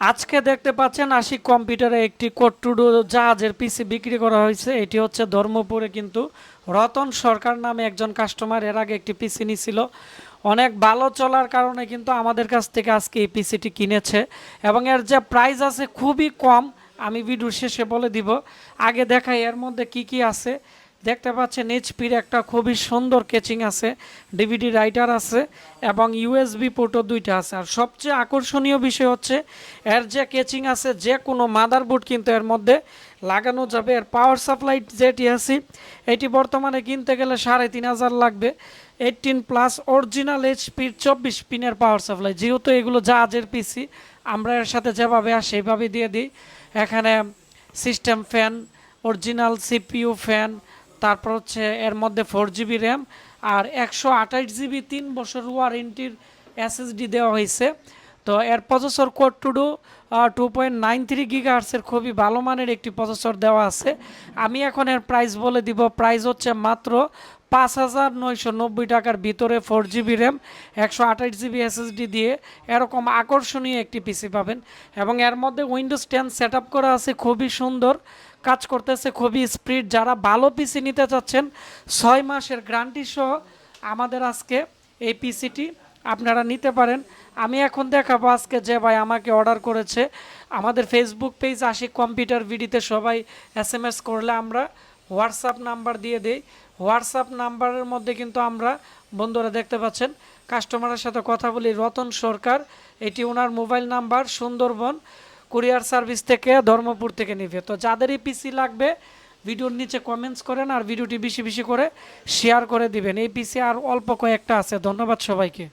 আজকে দেখতে পাচ্ছেন আশিক কম্পিউটারে একটি কোট্টুডু জাহাজের পিসি বিক্রি করা হয়েছে। এটি হচ্ছে ধর্মপুরে কিন্তু রতন সরকার নামে একজন কাস্টমার এর আগে একটি পিসি নিছিল। অনেক ভালো চলার কারণে কিন্তু আমাদের কাছ থেকে আজকে এই পিসিটি কিনেছে এবং এর যে প্রাইস আছে খুবই কম। আমি ভিডিও শেষে বলে দিব। আগে দেখাই এর মধ্যে কি কি আছে। দেখতে পাচ্ছেন, এইচপির একটা খুবই সুন্দর কেচিং আছে ডিভিডি রাইটার আছে, এবং ইউএসবি পোর্টও দুইটা আছে। আর সবচেয়ে আকর্ষণীয় বিষয় হচ্ছে, এর যে কেচিং আছে, যে কোনো মাদারবোর্ড কিন্তু এর মধ্যে লাগানো যাবে। এর পাওয়ার সাপ্লাই যেটি আছে, এটি বর্তমানে কিনতে গেলে সাড়ে তিন হাজার লাগবে। এইটিন প্লাস অরিজিনাল এইচপির চব্বিশ পিনের পাওয়ার সাপ্লাই যেহেতু এগুলো জাহাজের পিসি আমরা এর সাথে যেভাবে আসে সেইভাবে দিয়ে দিই। এখানে system fan original CPU fan তারপর হচ্ছে এর মধ্যে ফোর জিবি র্যাম আর একশো আঠাশ জিবি তিন বছর ওয়ারেন্টির এসএসডি দেওয়া হয়েছে। তো এর প্রসেসর কোড টুডু টু পয়েন্ট নাইন থ্রি গিগাহার্সের খুবই ভালো মানের একটি প্রসেসর দেওয়া আছে। আমি এখন এর প্রাইস বলে দিব। প্রাইস হচ্ছে মাত্র পাঁচ হাজার নয়শো নব্বই টাকার ভিতরে ফোর জিবি র্যাম একশো আঠাশ জিবি এসএসডি দিয়ে এরকম আকর্ষণীয় একটি পিসি পাবেন। এবং এর মধ্যে উইন্ডোজ টেন সেট করা আছে, খুবই সুন্দর। কাজ করতেছে খুবই স্পিড। যারা ভালো পিসি নিতে চাচ্ছেন, ছয় মাসের গ্যারান্টি সহ আমাদের আজকে এই পিসিটি আপনারা নিতে পারেন। আমি এখন দেখাবো আজকে যে ভাই আমাকে অর্ডার করেছে। আমাদের ফেসবুক পেজ আশিক কম্পিউটার ভিডিতে সবাই এস এম এস করলে আমরা হোয়াটসঅ্যাপ নাম্বার দিয়ে দিই। হোয়াটসঅ্যাপ নাম্বারের মধ্যে কিন্তু আমরা বন্ধুরা দেখতে পাচ্ছেন কাস্টমারের সাথে কথা বলি। রতন সরকার, এটি ওনার mobile number Sundarban. Courier service থেকে ধর্মপুর থেকে নিবে। তো যাদেরই পিসি লাগবে, ভিডিওর নিচে কমেন্টস করেন আর ভিডিওটি বেশি বেশি করে শেয়ার করে দিবেন। এই পিসি আর অল্প কয়েকটা আছে। ধন্যবাদ সবাইকে।